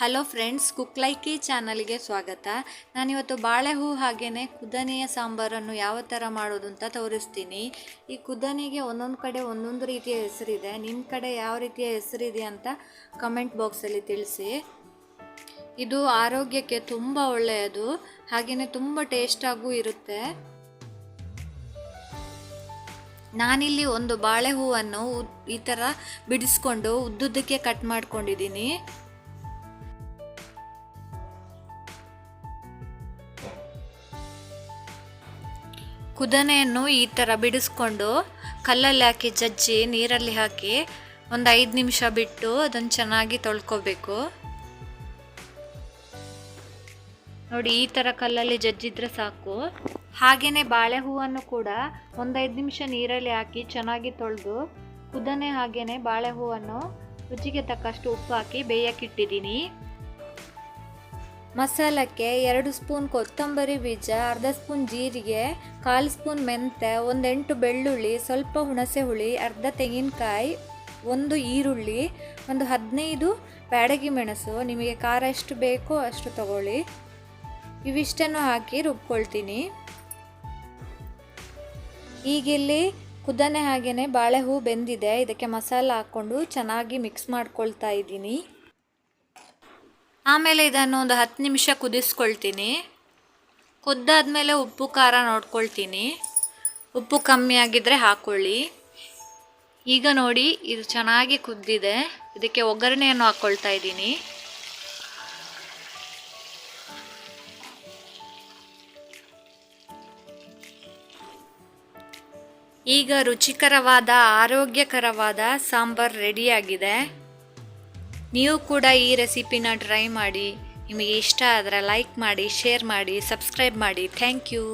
Hello friends, cook ಲೈಕಿ ಚಾನಲ್ಗೆ ಸ್ವಾಗತ. ನಾನಿವತ್ತು ಬಾಳೆಹೂ ಹಾಗೆಯೇ ಕುದನೆಯ ಸಾಂಬಾರನ್ನು ಯಾವ ಥರ ಮಾಡೋದು ಅಂತ ತೋರಿಸ್ತೀನಿ. ಈ ಕುದನೆಗೆ ಒಂದೊಂದು ಕಡೆ ಒಂದೊಂದು ರೀತಿಯ ಹೆಸರಿದೆ. ನಿಮ್ಮ ಕಡೆ ಯಾವ ರೀತಿಯ ಹೆಸರಿದೆ ಅಂತ ಕಮೆಂಟ್ ಬಾಕ್ಸಲ್ಲಿ ತಿಳಿಸಿ. ಇದು ಆರೋಗ್ಯಕ್ಕೆ ತುಂಬ ಒಳ್ಳೆಯದು. ಹಾಗೆಯೇ ತುಂಬ ಟೇಸ್ಟಾಗೂ ಇರುತ್ತೆ. ನಾನಿಲ್ಲಿ ಒಂದು ಬಾಳೆ ಹೂವನ್ನು ಈ ಥರ ಬಿಡಿಸ್ಕೊಂಡು ಉದ್ದುದ್ದಕ್ಕೆ ಕಟ್ ಮಾಡ್ಕೊಂಡಿದ್ದೀನಿ. ಕುದನೆಯನ್ನು ಈ ಥರ ಬಿಡಿಸ್ಕೊಂಡು ಕಲ್ಲಲ್ಲಿ ಹಾಕಿ, ಜಜ್ಜಿ, ನೀರಲ್ಲಿ ಹಾಕಿ ಒಂದು ಐದು ನಿಮಿಷ ಬಿಟ್ಟು ಅದನ್ನು ಚೆನ್ನಾಗಿ ತೊಳ್ಕೊಬೇಕು. ನೋಡಿ, ಈ ಥರ ಕಲ್ಲಲ್ಲಿ ಜಜ್ಜಿದ್ರೆ ಸಾಕು. ಹಾಗೆಯೇ ಬಾಳೆಹೂವನ್ನು ಕೂಡ ಒಂದೈದು ನಿಮಿಷ ನೀರಲ್ಲಿ ಹಾಕಿ ಚೆನ್ನಾಗಿ ತೊಳೆದು, ಕುದನೆ ಹಾಗೆಯೇ ಬಾಳೆಹೂವನ್ನು ರುಚಿಗೆ ತಕ್ಕಷ್ಟು ಉಪ್ಪು ಹಾಕಿ ಬೇಯಕ್ಕಿಟ್ಟಿದ್ದೀನಿ ಮಸಾಲಕ್ಕೆ ಎರಡು ಸ್ಪೂನ್ ಕೊತ್ತಂಬರಿ ಬೀಜ, ಅರ್ಧ ಸ್ಪೂನ್ ಜೀರಿಗೆ, ಕಾಲು ಸ್ಪೂನ್ ಮೆಂತೆ ಒಂದೆಂಟು ಬೆಳ್ಳುಳ್ಳಿ, ಸ್ವಲ್ಪ ಹುಣಸೆ ಹುಳಿ, ಅರ್ಧ ತೆಂಗಿನಕಾಯಿ, ಒಂದು ಈರುಳ್ಳಿ, ಒಂದು ಹದಿನೈದು ಬ್ಯಾಡಗಿ ಮೆಣಸು ನಿಮಗೆ ಖಾರ ಎಷ್ಟು ಬೇಕೋ ಅಷ್ಟು ತಗೊಳ್ಳಿ. ಇವಿಷ್ಟನ್ನು ಹಾಕಿ ರುಬ್ಕೊಳ್ತೀನಿ. ಈಗಿಲ್ಲಿ ಕುದನೆ ಹಾಗೆಯೇ ಬಾಳೆಹೂ ಬೆಂದಿದೆ. ಇದಕ್ಕೆ ಮಸಾಲ ಹಾಕ್ಕೊಂಡು ಚೆನ್ನಾಗಿ ಮಿಕ್ಸ್ ಮಾಡ್ಕೊಳ್ತಾ ಇದ್ದೀನಿ. ಆಮೇಲೆ ಇದನ್ನು ಒಂದು ಹತ್ತು ನಿಮಿಷ ಕುದಿಸ್ಕೊಳ್ತೀನಿ. ಕುದ್ದಾದ್ಮೇಲೆ ಉಪ್ಪು, ಖಾರ ನೋಡ್ಕೊಳ್ತೀನಿ. ಉಪ್ಪು ಕಮ್ಮಿ ಆಗಿದ್ದರೆ ಹಾಕ್ಕೊಳ್ಳಿ ಈಗ ನೋಡಿ, ಇದು ಚೆನ್ನಾಗಿ ಕುದ್ದಿದೆ. ಇದಕ್ಕೆ ಒಗ್ಗರಣೆಯನ್ನು ಹಾಕ್ಕೊಳ್ತಾ ಇದ್ದೀನಿ. ಈಗ ರುಚಿಕರವಾದ, ಆರೋಗ್ಯಕರವಾದ ಸಾಂಬಾರ್ ರೆಡಿಯಾಗಿದೆ ನೀವು ಕೂಡ ಈ ರೆಸಿಪಿನ ಟ್ರೈ ಮಾಡಿ, ನಿಮಗೆ ಇಷ್ಟ ಆದರೆ ಲೈಕ್ ಮಾಡಿ, ಶೇರ್ ಮಾಡಿ, ಸಬ್ಸ್ಕ್ರೈಬ್ ಮಾಡಿ. Thank you.